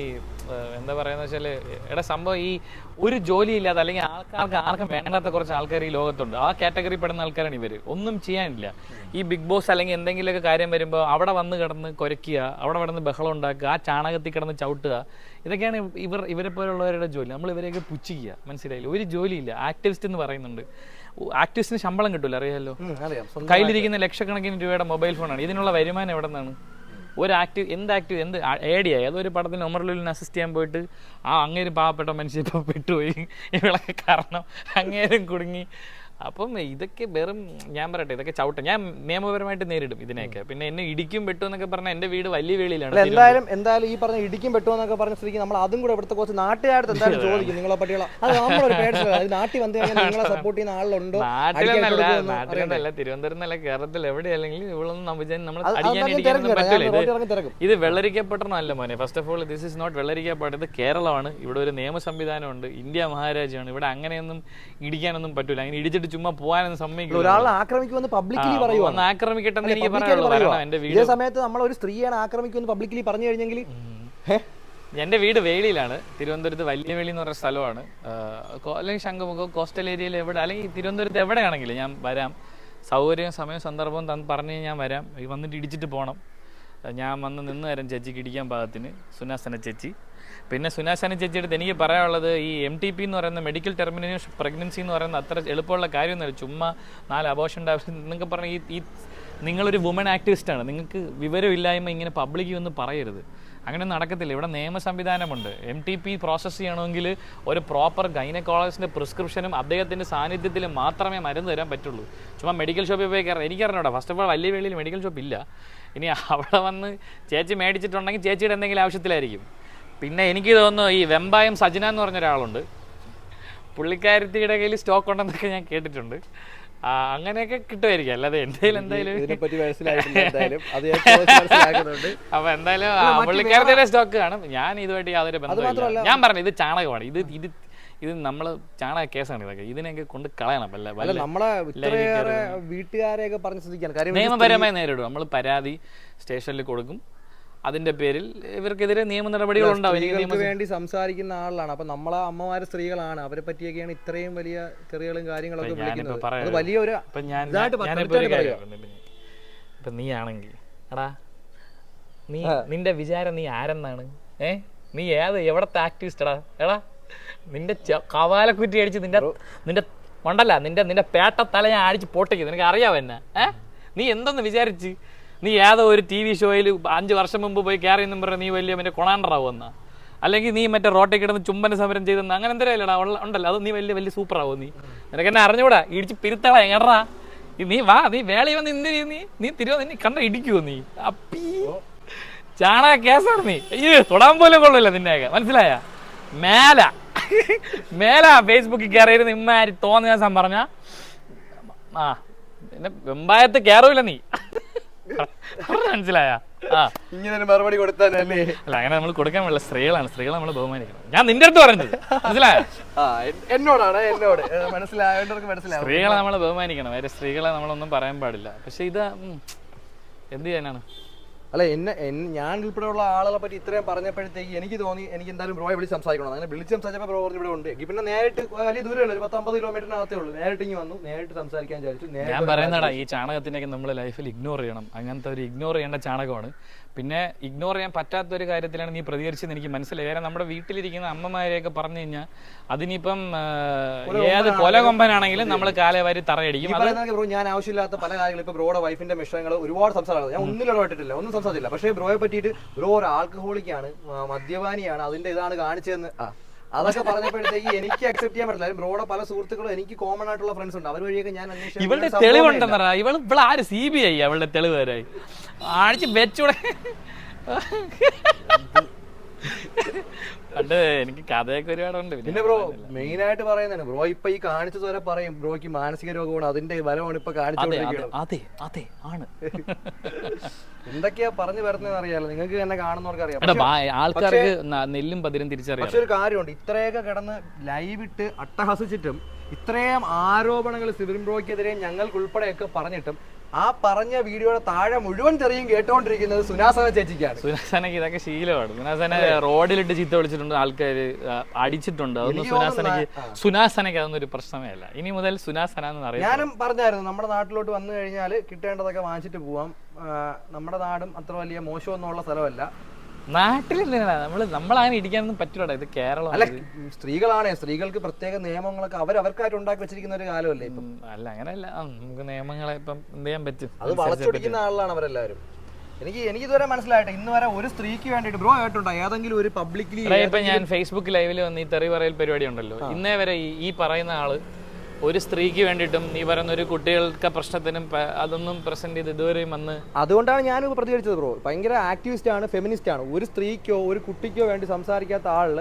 എന്താ പറയുന്നത് വെച്ചാൽ എടാ സംഭവം ഈ ഒരു ജോലി ഇല്ലാതെ അല്ലെങ്കിൽ ആൾക്കാർക്ക് ആർക്കും വേണ്ടാത്ത കുറച്ച് ആൾക്കാർ ഈ ലോകത്തുണ്ട്. ആ കാറ്റഗറി പെടുന്ന ആൾക്കാരാണ് ഇവർ ഒന്നും ചെയ്യാനില്ല. ഈ ബിഗ് ബോസ് അല്ലെങ്കിൽ എന്തെങ്കിലുമൊക്കെ കാര്യം വരുമ്പോൾ അവിടെ വന്ന് കിടന്ന് കുരയ്ക്കുക അവിടെ കിടന്ന് ബഹളം ഉണ്ടാക്കുക ആ ചാണകത്തിൽ കിടന്ന് ചവിട്ടുക ഇതൊക്കെയാണ് ഇവർ ഇവരെ പോലുള്ളവരുടെ ജോലി. നമ്മൾ ഇവരെയൊക്കെ പുച്ഛിക്കുക. മനസ്സിലായില്ല? ഒരു ജോലിയില്ല. ആക്ടിവിസ്റ്റ് എന്ന് പറയുന്നുണ്ട്. ആക്ടിവിസ്റ്റിന് ശമ്പളം കിട്ടില്ല അറിയാലോ? അറിയാം. സ്വന്തം കയ്യിലിരിക്കുന്ന ലക്ഷക്കണക്കിന് രൂപയുടെ മൊബൈൽ ഫോണാണ്. ഇതിനുള്ള വരുമാനം എവിടെ നിന്നാണ്? ഒരു ആക്ടിവ് എന്ത് ആക്ടിവ് എന്ത് ഏടിയ ഏതൊരു പടത്തിന് ഒമർലുലിന് അസിസ്റ്റ് ചെയ്യാൻ പോയിട്ട് ആ അങ്ങേരും പാവപ്പെട്ട മനുഷ്യൻ ഇപ്പോൾ പെട്ടുപോയി. ഇവളൊക്കെ കാരണം അങ്ങേരും കുടുങ്ങി. അപ്പം ഇതൊക്കെ വെറും ഞാൻ പറയട്ടെ ഇതൊക്കെ ചവിട്ട. ഞാൻ നിയമപരമായിട്ട് നേരിടും ഇതിനെയൊക്കെ. പിന്നെ എന്നെ ഇടിക്കും പെട്ടു എന്നൊക്കെ പറഞ്ഞാൽ എന്റെ വീട് വലിയ വേളിയിലാണ് എന്തായാലും എന്തായാലും ഈ പറഞ്ഞ ഇടിക്കും പെട്ടുമെന്നൊക്കെ പറഞ്ഞ സ്ഥിതിക്ക് നമ്മൾ അതും കൂടെ ഇവിടുത്തെ കുറച്ച് നാട്ടുകാരുടെ എന്തായാലും ചോദിക്കും നിങ്ങളെ പറ്റിയുള്ള. അത് നമ്മളൊരു നാട്ടിൽ വന്നു കഴിഞ്ഞാൽ നിങ്ങളെ സപ്പോർട്ട് ചെയ്യുന്ന ആളുണ്ടോ? നാട്ടിലൊന്നല്ല നാട്ടിലൊന്നല്ല തിരുവനന്തപുരം എന്നല്ല കേരളത്തിൽ എവിടെയല്ലെങ്കിൽ ഇവളൊന്നും നമ്മൾ നമ്മൾ അടിക്കാൻ ഇത് വെള്ളരിക്കപ്പെട്ടണം അല്ല മോനെ. First of all this is not വെള്ളരിക്കപ്പെട്ട ഇത് കേരളമാണ്. ഇവിടെ ഒരു നിയമ സംവിധാനമുണ്ട് ഇന്ത്യ മഹാരാജ്യമാണ്. ഇവിടെ അങ്ങനെയൊന്നും ഇടിക്കാനൊന്നും പറ്റൂല. അങ്ങനെ ഇടിച്ചിട്ട് ചുമ്മാ പോകാനൊന്നും സമ്മതിക്കില്ല. ഒരാളെ ആക്രമിക്കുമെന്ന് പബ്ലിക്കലി ആ, പറയുവാണ്. ഒന്ന് ആക്രമിക്കട്ടെ എന്ന് എനിക്ക് പറയാനുള്ളൂ. കാരണം ഇതേ സമയത്ത് നമ്മൾ ഒരു സ്ത്രീയാണ് ആക്രമിക്കുമെന്ന് പബ്ലിക്കലി പറഞ്ഞു കഴിഞ്ഞെങ്കിൽ എന്റെ വീട് വേളിയിലാണ്. തിരുവനന്തപുരത്ത് വലിയ വേളി എന്ന് പറഞ്ഞ സ്ഥലമാണ്. അല്ലെങ്കിൽ ശംഖുമുഖം കോസ്റ്റൽ ഏരിയയിൽ എവിടെ അല്ലെങ്കിൽ തിരുവനന്തപുരത്ത് എവിടെയാണെങ്കിലും ഞാൻ വരാം. സൗകര്യം സമയം സന്ദർഭവും തന്ന് പറഞ്ഞു ഞാൻ വരാം. വന്നിട്ട് ഇടിച്ചിട്ട് പോകണം ഞാൻ വന്ന് നിന്ന് തരാം ചേച്ചിക്ക് ഇടിക്കാൻ പാകത്തിന്. സുനാസന ചേച്ചി. പിന്നെ സുനാശാനി ചേച്ചിയുടെ എനിക്ക് പറയാനുള്ളത് ഈ എം ടി പി എന്ന് പറയുന്ന മെഡിക്കൽ ടെർമിനേഷൻ പ്രഗ്നൻസി എന്ന് പറയുന്ന അത്ര എളുപ്പമുള്ള കാര്യമൊന്നുമില്ല. ചുമ്മാ നാല് അബോഷൻ നിങ്ങൾക്ക് പറഞ്ഞ ഈ ഈ നിങ്ങളൊരു വുമൺ ആക്ടിവിസ്റ്റാണ് നിങ്ങൾക്ക് വിവരമില്ലായ്മ ഇങ്ങനെ പബ്ലിക് വന്ന് പറയരുത്. അങ്ങനെ നടക്കത്തില്ല. ഇവിടെ നിയമ സംവിധാനമുണ്ട്. എം ടി പി പ്രോസസ്സ് ചെയ്യണമെങ്കിൽ ഒരു പ്രോപ്പർ ഗൈനക്കോളജിസ്റ്റിന്റെ പ്രിസ്ക്രിപ്ഷനും അദ്ദേഹത്തിന്റെ സാന്നിധ്യത്തിൽ മാത്രമേ മരുന്ന് തരാൻ പറ്റുള്ളൂ. ചുമ്മാ മെഡിക്കൽ ഷോപ്പിൽ പോയി കയറാം എനിക്കറിഞ്ഞൂടാ. ഫസ്റ്റ് ഓഫ് ഓൾ വലിയ വേളിയിൽ മെഡിക്കൽ ഷോപ്പ് ഇല്ല. ഇനി അവിടെ വന്ന് ചേച്ചി മേടിച്ചിട്ടുണ്ടെങ്കിൽ ചേച്ചിയുടെ എന്തെങ്കിലും ആവശ്യത്തിലായിരിക്കും. പിന്നെ എനിക്ക് തോന്നുന്നു ഈ വെമ്പായം സജന എന്ന് പറഞ്ഞ ഒരാളുണ്ട്. പുള്ളിക്കാരത്തിയുടെ കയ്യിൽ സ്റ്റോക്ക് ഉണ്ടെന്നൊക്കെ ഞാൻ കേട്ടിട്ടുണ്ട്. അങ്ങനെയൊക്കെ കിട്ടുമായിരിക്കും. അല്ലാതെ എന്തെങ്കിലും എന്തായാലും. അപ്പൊ എന്തായാലും പുള്ളിക്കാരത്തിയുടെ സ്റ്റോക്ക് കാണും. ഞാൻ ഇതുമായിട്ട് യാതൊരു ബന്ധമില്ല ഞാൻ പറഞ്ഞു ഇത് ചാണകമാണ്. ഇത് ഇത് ഇത് നമ്മൾ ചാണക കേസാണ് ഇതൊക്കെ. ഇതിനെയൊക്കെ കൊണ്ട് കളയണം. അല്ല നമ്മളെ വീട്ടുകാരെയൊക്കെ പറഞ്ഞ് ശ്രദ്ധിക്കാൻ നിയമപരമായി നേരിടും. നമ്മൾ പരാതി സ്റ്റേഷനിൽ കൊടുക്കും. അതിന്റെ പേരിൽ ഇവർക്കെതിരെ നിയമ നടപടികൾ ഉണ്ടാവും. വേണ്ടി സംസാരിക്കുന്ന ആളാണ്. അപ്പൊ നമ്മളെ അമ്മമാര് സ്ത്രീകളാണ്. അവരെ പറ്റിയൊക്കെയാണ് ഇത്രയും വലിയ തെറികളും കാര്യങ്ങളൊക്കെ വിളിക്കുന്നത്. വലിയ ഒരു ഇപ്പൊ നീ ആണെങ്കിൽ എടാ നീ നിന്റെ വിചാരം നീ ആരെന്നാണ്? ഏ? നീ ഏത് എവിടത്തെ ആക്ടിവിസ്റ്റ് എടാ? നിന്റെ കവാലക്കുറ്റി അടിച്ച് നിന്റെ നിന്റെ ഉണ്ടല്ല നിന്റെ നിന്റെ പേട്ട തല ഞാൻ അടിച്ച് പൊട്ടിക്കും. നിനക്ക് അറിയാവോ എന്നെ? ഏ? നീ എന്തെന്ന് വിചാരിച്ച്? നീ ഏതോ ഒരു ടി വി ഷോയിൽ അഞ്ച് വർഷം മുമ്പ് പോയി കയറി എന്നും പറഞ്ഞ നീ വലിയ മറ്റേ കൊണാണ്ടറാവുമെന്ന അല്ലെങ്കിൽ നീ മറ്റേ റോട്ടിൽ കിടന്ന് ചുംബന സമരം ചെയ്തെന്ന് അങ്ങനെ എന്തിനാ ഉണ്ടല്ലോ. അത് നീ വലിയ വലിയ സൂപ്പർ ആവും നീ. നിനക്ക് എന്നെ അറിഞ്ഞൂടാ ഇടിച്ച് പിരുത്തള എങ്ങടാ? നീ വാ നീ വേളയിൽ വന്ന് എന്ത് നീ? നീ തിരുവ നീ കണ്ട ഇടിക്കുവോ നീ? അപ്പീ. ചാണക കേസാണ് നീ. അയ്യോ തൊടാൻ പോലും കൊള്ളില്ല നിന്നെയൊക്കെ. മനസ്സിലായ? മേല. മേല ഫേസ്ബുക്കിൽ കയറിയിരുന്ന് ഇമ്മാരി തോന്നിയ ദിവസം പറഞ്ഞ ആ പിന്നെ വെമ്പായത്ത് കയറൂല നീ. മനസ്സിലായ? ആ. ഇങ്ങനെ ഒരു മറുപടി കൊടുത്താനല്ലേ? അല്ല അങ്ങനെ നമ്മൾ കൊടുക്കാൻ പാടില്ല സ്ത്രീകളാണ്. സ്ത്രീകളെ നമ്മൾ ബഹുമാനിക്കണം. ഞാൻ നിന്റെ അടുത്ത് പറഞ്ഞത്. മനസ്സിലായ? എന്നോടാണ് എന്നോട്. മനസ്സിലായവർക്ക് മനസ്സിലായി? സ്ത്രീകളെ നമ്മൾ ബഹുമാനിക്കണം. വേറെ സ്ത്രീകളെ നമ്മളൊന്നും പറയാൻ പാടില്ല. പക്ഷെ ഇത് എന്ത് ചെയ്യാനാണ്? അല്ല എന്നെ ഞാൻ ഉൾപ്പെടെയുള്ള ആളുകളെ പറ്റി ഇത്രയും പറഞ്ഞപ്പോഴത്തേക്ക് എനിക്ക് തോന്നി എനിക്ക് എന്തായാലും ബ്രോയെ വിളിച്ച് സംസാരിക്കണം. അങ്ങനെ വിളിച്ച് സംസാരിച്ചപ്പോൾ ബ്രോ പറഞ്ഞു ഇവിടെ ഉണ്ട്. എനിക്ക് പിന്നെ നേരിട്ട് വലിയ ദൂരമല്ല ഒരു പത്തമ്പത് കിലോമീറ്ററിനകത്തേ ഉള്ളൂ. നേരിട്ട് ഇങ്ങനെ വന്നു നേരിട്ട് സംസാരിക്കാൻ വിചാരിച്ചു ഞാൻ പറയുന്നടാ ഈ ചാണകത്തിനൊക്കെ നമ്മൾ ലൈഫിൽ ഇഗ്നോർ ചെയ്യണം. അങ്ങനത്തെ ഒരു ഇഗ്നോർ ചെയ്യേണ്ട ചാണകമാണ്. പിന്നെ ഇഗ്നോർ ചെയ്യാൻ പറ്റാത്ത ഒരു കാര്യത്തിലാണ് നീ പ്രതികരിച്ചെന്ന് എനിക്ക് മനസ്സിലായി. കാരണം നമ്മുടെ വീട്ടിലിരിക്കുന്ന അമ്മമാരെയൊക്കെ പറഞ്ഞു കഴിഞ്ഞാൽ അതിനിപ്പം ഏത് ഏത് കൊലകൊമ്പനാണെങ്കിലും നമ്മൾ കാലവാരി തറയടിക്കും. ഞാൻ ആവശ്യമില്ലാത്ത പല കാര്യങ്ങളും ഇപ്പൊ ബ്രോയുടെ വൈഫിന്റെ മിശ്രങ്ങൾ ഒരുപാട് സംസാരങ്ങൾ ഞാൻ ഒന്നിലും ഇടപെട്ടിട്ടില്ല ഒന്നും സംസാരിച്ചില്ല പക്ഷേ ബ്രോയെ പറ്റിയിട്ട് ബ്രോ ഒരു ആൽക്കഹോളിക്കാണ് മദ്യപാനിയാണ് അതിന്റെ ഇതാണ് കാണിച്ചതെന്ന് ആ. അതൊക്കെ പറഞ്ഞപ്പോഴത്തേക്ക് എനിക്ക് അക്സെപ്റ്റ് ചെയ്യാൻ പറ്റില്ല. ബ്രോയുടെ പല സുഹൃത്തുക്കളും എനിക്ക് കോമൺ ആയിട്ടുള്ള ഫ്രണ്ട്സ് ഉണ്ട്. അവർ വഴിയൊക്കെ ഞാൻ ഇവളുടെ തെളിവുണ്ടെന്നറ ഇവൾ ഇവൾ ആര്? സി ബി ഐ അവളുടെ തെളിവ് വരായി ആഴ്ച വെച്ചൂടെ. പണ്ട് എനിക്ക് കഥയൊക്കെ ഒരുപാടുണ്ട്. പിന്നെ ബ്രോ മെയിൻ ആയിട്ട് പറയുന്നതാണ് ബ്രോ. ഇപ്പൊ ഈ കാണിച്ചത് വരെ പറയും ബ്രോയ്ക്ക് മാനസിക രോഗമാണ്. അതിന്റെ ബലമാണ് ഇപ്പൊ കാണിച്ചുകൊണ്ടിരിക്കുന്നത് അതെ അതെ ആണ്. എന്തൊക്കെയാ പറഞ്ഞു വരുന്നതെന്ന് അറിയാലോ. നിങ്ങൾക്ക് തന്നെ കാണുന്നവർക്ക് അറിയാം. ആൾക്കാർക്ക് നെല്ലും പതിരും തിരിച്ചറിയാം പക്ഷെ ഒരു കാര്യമുണ്ട്. ഇത്രയൊക്കെ കിടന്ന് ലൈവ് ഇട്ട് അട്ടഹസിച്ചിട്ടും ഇത്രയും ആരോപണങ്ങൾ സിബിൻ ബ്രോയ്ക്കെതിരെ ഞങ്ങൾക്ക് ഉൾപ്പെടെയൊക്കെ പറഞ്ഞിട്ടും ആ പറഞ്ഞ വീഡിയോയുടെ താഴെ മുഴുവൻ തെറിയും കേട്ടുകൊണ്ടിരിക്കുന്നത് സുനാസന ചേച്ചിക്കാണ്. സുനാസനക്ക് ഇതൊക്കെ ശീലമാണ്. സുനാസന റോഡിലിട്ട് ചീത്ത വിളിച്ചിട്ടുണ്ട് ആൾക്കാർ അടിച്ചിട്ടുണ്ട്. അതൊന്നും സുനാസനക്ക് സുനാസനക്ക് അതൊന്നും ഒരു പ്രശ്നമേ അല്ല ഇനി മുതൽ സുനാസന എന്ന് അറിയാം ഞാനും പറഞ്ഞായിരുന്നു നമ്മുടെ നാട്ടിലോട്ട് വന്നു കഴിഞ്ഞാൽ കിട്ടേണ്ടതൊക്കെ വാങ്ങിച്ചിട്ട് പോവാം. നമ്മുടെ നാടും അത്ര വലിയ മോശമൊന്നുമുള്ള സ്ഥലമല്ല. നാട്ടിലെന്തിനാ? നമ്മൾ നമ്മളങ്ങനെ ഇടിക്കാനൊന്നും പറ്റില്ലടാ ഇത് കേരളം അല്ല സ്ത്രീകളാണ് സ്ത്രീകൾക്ക് പ്രത്യേക നിയമങ്ങളൊക്കെ അവർ അവർക്കായിട്ട് ഉണ്ടാക്കി വെച്ചിരിക്കുന്ന ഒരു കാലമല്ലേ ഇപ്പം? അല്ല അങ്ങനെയല്ല. നമുക്ക് നിയമങ്ങളെ ഇപ്പം എന്ത് ചെയ്യാൻ പറ്റും? അത് വളച്ചൊടിക്കുന്ന ആളാണ് അവരെല്ലാവരും. എനിക്ക് എനിക്ക് ഇതുവരെ മനസ്സിലായിട്ട് ഇന്ന് വരെ ഒരു സ്ത്രീക്ക് വേണ്ടിട്ട് ബ്രോ ആയിട്ടുണ്ടോ ഏതെങ്കിലും ഒരു പബ്ലിക്ലി എടാ, ഇപ്പൊ ഞാൻ ഫേസ്ബുക്ക് ലൈവിൽ വന്ന് ഈ തെറി പറയൽ പരിപാടി ഉണ്ടല്ലോ. ഇന്നേ വരെ ഈ പറയുന്ന ആൾ ഒരു സ്ത്രീക്ക് വേണ്ടിയിട്ടും നീ പറയുന്ന ഒരു കുട്ടികൾക്ക് പ്രശ്നത്തിനും അതൊന്നും പ്രസന്റ് ചെയ്ത് ഇതുവരെയും വന്ന് അതുകൊണ്ടാണ് ഞാൻ പ്രതികരിച്ചത് ബ്രോ ഭയങ്കര ആക്ടിവിസ്റ്റ് ആണ് ഫെമിനിസ്റ്റ് ആണ്. ഒരു സ്ത്രീക്കോ ഒരു കുട്ടിക്കോ വേണ്ടി സംസാരിക്കാത്ത ആൾ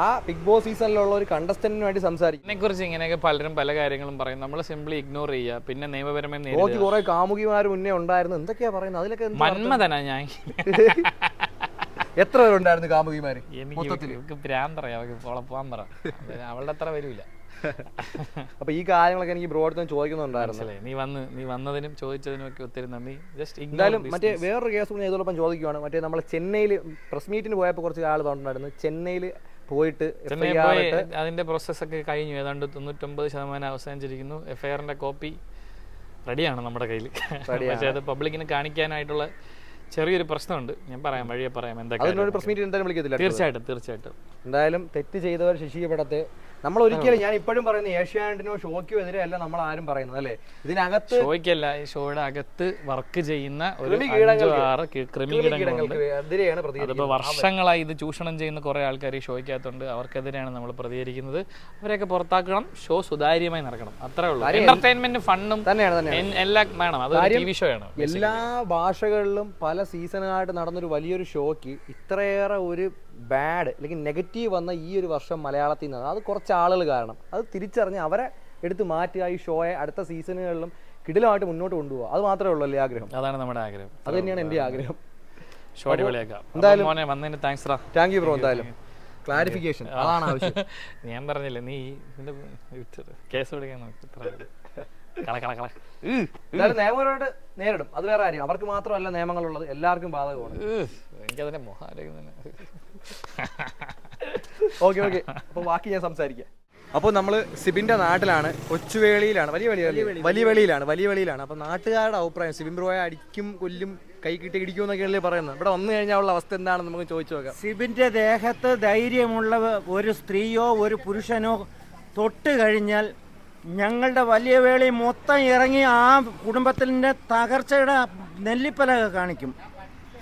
ആ ബിഗ് ബോസ് സീസണിലുള്ള ഒരു കണ്ടസ്റ്റന്റിന് വേണ്ടി സംസാരിക്കും. ഇതിനെക്കുറിച്ച് ഇങ്ങനെയൊക്കെ പലരും പല കാര്യങ്ങളും പറയും. നമ്മൾ സിംപ്ലി ഇഗ്നോർ ചെയ്യുക. പിന്നെ നിയമപരമായി കുറെ കാമുകിമാർ മുന്നേ ഉണ്ടായിരുന്നു. എന്തൊക്കെയാ പറയുന്നത്? അതിലൊക്കെ മന്മതനാ ഞാൻ. എത്ര പേരുണ്ടായിരുന്നു കാമുകിമാര്? ഇവക്ക് ഭ്രാന്തറിയാം അവൾക്ക് പോളപ്പാൻ പറ അവളുടെ അത്ര വരൂല. അപ്പൊ ഈ കാര്യങ്ങളൊക്കെ എനിക്ക് ബ്രോഡ് ചോദിക്കുന്നുണ്ടായിരുന്നു. നീ വന്ന് നീ വന്നതിനും ചോദിച്ചതിനും ഒക്കെ ഒത്തിരി നന്ദി. ജസ്റ്റ് എന്തായാലും മറ്റേ വേറൊരു കേസ് കൂടി ഇതോടൊപ്പം ചോദിക്കുവാണ്. മറ്റേ നമ്മൾ ചെന്നൈയിൽ പ്രസ് മീറ്റിന് പോയപ്പോൾ കുറച്ച് ആൾ തോന്നുന്നുണ്ടായിരുന്നു ചെന്നൈയിൽ പോയിട്ട് അതിന്റെ പ്രോസസ് ഒക്കെ കഴിഞ്ഞു. ഏതാണ്ട് തൊണ്ണൂറ്റൊമ്പത് ശതമാനം അവസാനിച്ചിരിക്കുന്നു. എഫ്ഐആറിന്റെ കോപ്പി റെഡിയാണ് നമ്മുടെ കയ്യിൽ പക്ഷേ അത് പബ്ലിക്കിന് കാണിക്കാനായിട്ടുള്ള ചെറിയൊരു പ്രശ്നമുണ്ട്. ഞാൻ പറയാം വഴിയെ പറയാം. വിളിക്കത്തില്ല തീർച്ചയായിട്ടും തീർച്ചയായിട്ടും. എന്തായാലും തെറ്റ് ചെയ്തവർ ശിക്ഷിക്കപ്പെടത്തെ നമ്മൾ ഒരിക്കലും ഞാൻ ഇപ്പോഴും പറയുന്നത് ഏഷ്യാനെറ്റിനോ ഷോയ്ക്കോ എതിരെ അല്ല നമ്മൾ ആരും പറയുന്നത് അല്ലേ? ഇതിനകത്ത് ഷോയ്ക്കല്ല ഈ ഷോയുടെ അകത്ത് വർക്ക് ചെയ്യുന്ന ഒരു അഞ്ചോ ആറ് ക്രിമികീടങ്ങളുണ്ട് വർഷങ്ങളായി ഇത് ചൂഷണം ചെയ്യുന്ന കുറെ ആൾക്കാർ ഈ ഷോയ്ക്കകത്തുണ്ട്. അവർക്കെതിരെയാണ് നമ്മൾ പ്രതികരിക്കുന്നത്. അവരെയൊക്കെ പുറത്താക്കണം ഷോ സുതാര്യമായി നടക്കണം. അത്രേ ഉള്ളൂ. എന്റർടൈൻമെന്റ് ഫണ്ടും എല്ലാം വേണം. അത് ടി വി ഷോ ആണ് എല്ലാ ഭാഷകളിലും പല സീസണായിട്ട് നടന്നൊരു വലിയൊരു ഷോയ്ക്ക് ഇത്രയേറെ ഒരു ബാഡ് അല്ലെങ്കിൽ നെഗറ്റീവ് വന്ന ഈ ഒരു വർഷം മലയാളത്തിൽ നിന്ന് അത് കുറച്ച് ആളുകൾ കാരണം. അത് തിരിച്ചറിഞ്ഞ് അവരെ എടുത്ത് മാറ്റുക ഈ ഷോയെ അടുത്ത സീസണുകളിലും കിടിലമായിട്ട് മുന്നോട്ട് കൊണ്ടുപോകുക അത് മാത്രമേ ഉള്ളൂ അല്ലേ ആഗ്രഹം? അതാണ് നമ്മുടെ ആഗ്രഹം. അത് തന്നെയാണ് എന്റെ ആഗ്രഹം. ഷോ അടിപൊളിയാക്കാം. എന്തായാലും- വന്നതിന് താങ്ക്സ് താങ്ക് യു ബ്രോ എന്തായാലും. ക്ലാരിഫിക്കേഷൻ അതാണ് ആവശ്യം. ഞാൻ പറഞ്ഞില്ലേ നീ ഇതിന്റെ കേസ് എന്തായാലും നിയമപരമായിട്ട് നേരിടും. അത് വേറെ കാര്യം അവർക്ക് മാത്രമല്ല നിയമങ്ങളുള്ളത്. എല്ലാവർക്കും ബാധകമാണ്. എനിക്കതിന്റെ മൊഹാലേക്ക് തന്നെ ഓക്കെ ഓക്കെ. അപ്പോൾ ബാക്കി ഞാൻ സംസാരിക്കാം. അപ്പോൾ നമ്മൾ സിബിന്റെ നാട്ടിലാണ് കൊച്ചുവേളിയിലാണ് വലിയ വെളി വലിയ വെളിയിലാണ് വലിയ വെളിയിലാണ് അപ്പോൾ നാട്ടുകാരുടെ അഭിപ്രായം സിബിൻ ബ്രോയെ അടിക്കും കൊല്ലും കൈ കിട്ടി ഇടിക്കും എന്നൊക്കെയല്ലേ പറയുന്നത്. ഇവിടെ വന്നു കഴിഞ്ഞാൽ ഉള്ള അവസ്ഥ എന്താണെന്ന് നമുക്ക് ചോദിച്ചു നോക്കാം. സിബിന്റെ ദേഹത്ത് ധൈര്യമുള്ള ഒരു സ്ത്രീയോ ഒരു പുരുഷനോ തൊട്ട് കഴിഞ്ഞാൽ ഞങ്ങളുടെ വലിയ വേളി മൊത്തം ഇറങ്ങി ആ കുടുംബത്തിന്റെ തകർച്ചയുടെ നെല്ലിപ്പലക കാണിക്കും.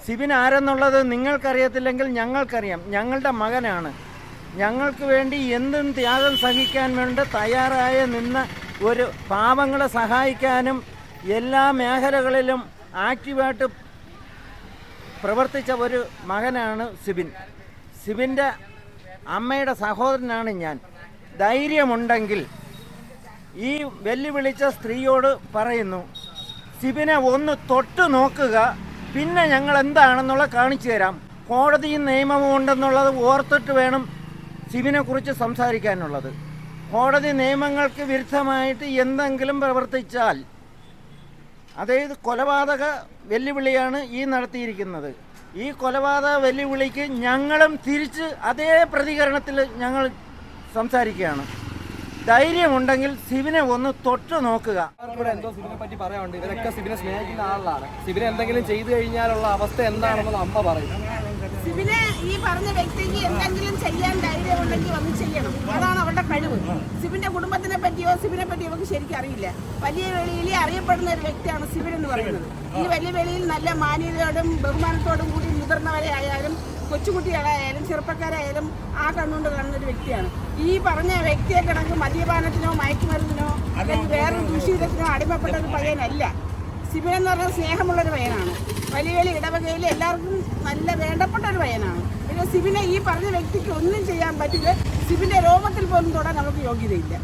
സിബിൻ ആരെന്നുള്ളത് നിങ്ങൾക്കറിയത്തില്ലെങ്കിൽ ഞങ്ങൾക്കറിയാം. ഞങ്ങളുടെ മകനാണ്. ഞങ്ങൾക്ക് വേണ്ടി എന്തും ത്യാഗം സഹിക്കാൻ വേണ്ടി തയ്യാറായ നിന്ന് ഒരു പാവങ്ങളെ സഹായിക്കാനും എല്ലാ മേഖലകളിലും ആക്റ്റീവായിട്ട് പ്രവർത്തിച്ച ഒരു മകനാണ് സിബിൻ. സിബിന്റെ അമ്മയുടെ സഹോദരനാണ് ഞാൻ. ധൈര്യമുണ്ടെങ്കിൽ ഈ വെല്ലുവിളിച്ച സ്ത്രീയോട് പറയുന്നു സിബിനെ ഒന്ന് തൊട്ടു നോക്കുക പിന്നെ ഞങ്ങൾ എന്താണെന്നുള്ള കാണിച്ചു തരാം. കോടതിയും നിയമവും ഉണ്ടെന്നുള്ളത് ഓർത്തിട്ട് വേണം സിബിനെ കുറിച്ച് സംസാരിക്കാനുള്ളത്. കോടതി നിയമങ്ങൾക്ക് വിരുദ്ധമായിട്ട് എന്തെങ്കിലും പ്രവർത്തിച്ചാൽ അതായത് കൊലപാതക വെല്ലുവിളിയാണ് ഈ നടത്തിയിരിക്കുന്നത്. ഈ കൊലപാതക വെല്ലുവിളിക്ക് ഞങ്ങളും തിരിച്ച് അതേ പ്രതികരണത്തിൽ ഞങ്ങൾ സംസാരിക്കുകയാണ്. ധൈര്യമുണ്ടെങ്കിൽ സിബിനെ ഒന്ന് തൊട്ട് നോക്കുക. ഇവിടെ എന്തോ സിബിനെ പറ്റി പറയാനുണ്ട്. ഇവരൊക്കെ സിബിനെ സ്നേഹിക്കുന്ന ആളാണ്. സിബിനെ എന്തെങ്കിലും ചെയ്തു കഴിഞ്ഞാലുള്ള അവസ്ഥ എന്താണെന്ന് അമ്മ പറയും. സിബിനെ ഈ പറഞ്ഞ വ്യക്തിക്ക് എന്തെങ്കിലും ചെയ്യാൻ ധൈര്യമുണ്ടെങ്കിൽ വന്ന് ചെയ്യണം. അതാണ് അവരുടെ കഴിവ്. സിബിന്റെ കുടുംബത്തിനെ പറ്റിയോ സിബിനെ പറ്റിയോ അവർക്ക് ശരിക്കും അറിയില്ല. വലിയ വെളിയിൽ അറിയപ്പെടുന്ന ഒരു വ്യക്തിയാണ് സിബിൻ എന്ന് പറയുന്നത്. ഈ വലിയ വെളിയിൽ നല്ല മാന്യതയോടും ബഹുമാനത്തോടും കൂടി മുതിർന്നവരെ ആയാലും കൊച്ചുകുട്ടികളായാലും ചെറുപ്പക്കാരായാലും ആ കണ്ണുകൊണ്ട് കാണുന്ന ഒരു വ്യക്തിയാണ്. ഈ പറഞ്ഞ വ്യക്തിയെ കണക്ക് മദ്യപാനത്തിനോ മയക്കുമരുന്നിനോ അല്ലെങ്കിൽ വേറൊരു ദുഷീതത്തിനോ അടിമപ്പെട്ട ഒരു പയ്യനല്ല. സിബിൻ എന്ന് പറഞ്ഞാൽ സ്നേഹമുള്ള ഒരു പയ്യനാണ്. വലിയ വലിയ ഇടവകയിൽ എല്ലാവർക്കും നല്ല വേണ്ടപ്പെട്ട ഒരു പയ്യനാണ്. പിന്നെ സിബിനെ ഈ പറഞ്ഞ വ്യക്തിക്ക് ഒന്നും ചെയ്യാൻ പറ്റില്ല. സിബിന്റെ രോമത്തിൽ പോലും തൊടാൻ നമുക്ക് യോഗ്യതയില്ല.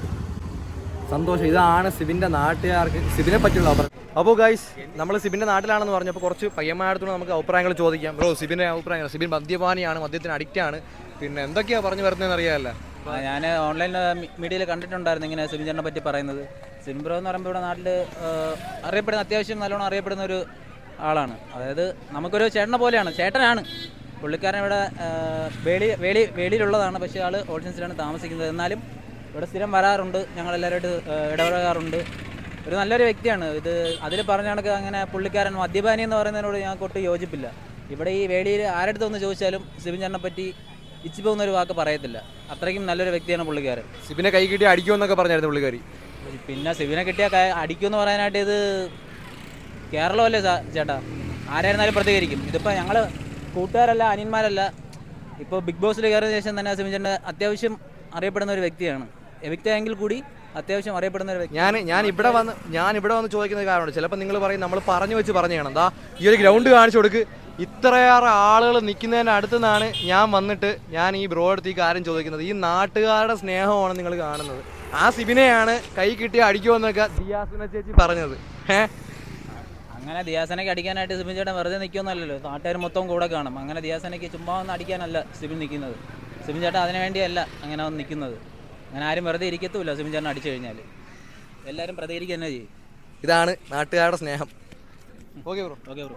സന്തോഷം. ഇതാണ് സിബിന്റെ നാട്ടുകാർക്ക് സിബിനെ പറ്റിയുള്ള അപ്പോൾ ഗൈസ് നമ്മൾ സിബിന്റെ നാട്ടിലാണെന്ന് പറഞ്ഞപ്പോൾ കുറച്ച് പയ്യന്മാരത്തോട് നമുക്ക് അഭിപ്രായങ്ങൾ ചോദിക്കാം. ബ്രോ സിബിന്റെ അഭിപ്രായങ്ങൾ സിബിൻ മദ്യപാനിയാണ് മദ്യത്തിന് അഡിക്റ്റ് ആണ്. പിന്നെ എന്തൊക്കെയാ പറഞ്ഞു വരുന്നതെന്ന് അറിയാമല്ല. ഞാൻ ഓൺലൈൻ മീഡിയയിൽ കണ്ടിട്ടുണ്ടായിരുന്നു ഇങ്ങനെ സിബിൻ ചേട്ടനെ പറ്റി പറയുന്നത്. സിബിൻ ബ്രോ എന്ന് പറയുമ്പോൾ ഇവിടെ നാട്ടിൽ അറിയപ്പെടുന്ന അത്യാവശ്യം നല്ലോണം അറിയപ്പെടുന്ന ഒരു ആളാണ്. അതായത് നമുക്കൊരു ചേട്ടനെ പോലെയാണ് ചേട്ടനാണ്. പുള്ളിക്കാരൻ ഇവിടെ വേളി വേളി വേളിയിലുള്ളതാണ്. പക്ഷേ ആൾ ഓഡിയൻസിലാണ് താമസിക്കുന്നത്. എന്നാലും ഇവിടെ സ്ഥിരം വരാറുണ്ട്. ഞങ്ങളെല്ലാവരുമായിട്ട് ഇടപഴകാറുണ്ട്. ഒരു നല്ലൊരു വ്യക്തിയാണ്. ഇത് അതിൽ പറഞ്ഞ കണക്ക് അങ്ങനെ പുള്ളിക്കാരൻ മദ്യപാനി എന്ന് പറയുന്നതിനോട് ഞങ്ങൾക്ക് ഒട്ടും യോജിപ്പില്ല. ഇവിടെ ഈ വേളിയിൽ ആരുടെ ഒന്ന് ചോദിച്ചാലും സിബിൻ ചേട്ടനെ പറ്റി ഇച്ചിപ്പോ എന്നൊരു ഒരു വാക്ക് പറയത്തില്ല. അത്രയ്ക്കും നല്ലൊരു വ്യക്തിയാണ് പുള്ളിക്കാരൻ. സിബിനെ കൈ കിട്ടി അടിക്കുമെന്നൊക്കെ പറഞ്ഞായിരുന്നു പുള്ളിക്കാരി. പിന്നെ സിബിനെ കിട്ടിയ അടിക്കുമെന്ന് പറയാനായിട്ട് ഇത് കേരളമല്ലേ സാ- ചേട്ടാ? ആരായിരുന്നാലും പ്രതികരിക്കും. ഇതിപ്പോൾ ഞങ്ങൾ കൂട്ടുകാരല്ല അനിയന്മാരല്ല. ഇപ്പോൾ ബിഗ് ബോസിൽ കയറിയ ശേഷം തന്നെ സിബിൻ ചേട്ടൻ അത്യാവശ്യം അറിയപ്പെടുന്ന ഒരു വ്യക്തിയാണ്. വ്യക്തിയായെങ്കിൽ കൂടി അത്യാവശ്യം അറിയപ്പെടുന്ന ഒരു വ്യക്തി. ഞാൻ ഞാൻ ഇവിടെ വന്ന് ഞാൻ ഇവിടെ വന്ന് ചോദിക്കുന്ന കാര്യമുണ്ട് ചിലപ്പോൾ നിങ്ങൾ പറയും നമ്മൾ പറഞ്ഞു വെച്ച് പറഞ്ഞു ചെയ്യണം. എന്താ ഈ ഒരു ഗ്രൗണ്ട് കാണിച്ചു കൊടുക്ക്. ഇത്രയേറെ ആളുകൾ നിൽക്കുന്നതിന്റെ അടുത്തു നിന്നാണ് ഞാൻ വന്നിട്ട് ഞാൻ ഈ ബ്രോ അടുത്ത് ഈ കാര്യം ചോദിക്കുന്നത്. ഈ നാട്ടുകാരുടെ സ്നേഹമാണ് നിങ്ങൾ കാണുന്നത്. ആ സിബിനെയാണ് കൈ കിട്ടി അടിക്കുമെന്നൊക്കെ ദിയാസിന ചേച്ചി പറഞ്ഞത്. ഏഹ് അങ്ങനെ ദിയാസനയ്ക്ക് അടിക്കാനായിട്ട് സിബിൻ ചേട്ടൻ വെറുതെ നിൽക്കുമെന്നല്ലല്ലോ നാട്ടുകാർ മൊത്തം കൂടെ കാണും. അങ്ങനെ ദിയാസനയ്ക്ക് ചുമ്മാ ഒന്ന് അടിക്കാനല്ല സിബിൻ നിൽക്കുന്നത് സിബിൻ ചേട്ടൻ അതിനു വേണ്ടിയല്ല അങ്ങനെ വന്ന് നിൽക്കുന്നത് അങ്ങനെ ആരും വെറുതെ ഇരിക്കത്തുമില്ല സുമിൻ ചേട്ടൻ അടിച്ചു കഴിഞ്ഞാൽ എല്ലാവരും പ്രതികരിക്കുക തന്നെ ചെയ്യും. ഇതാണ് നാട്ടുകാരുടെ സ്നേഹം. Okay bro okay bro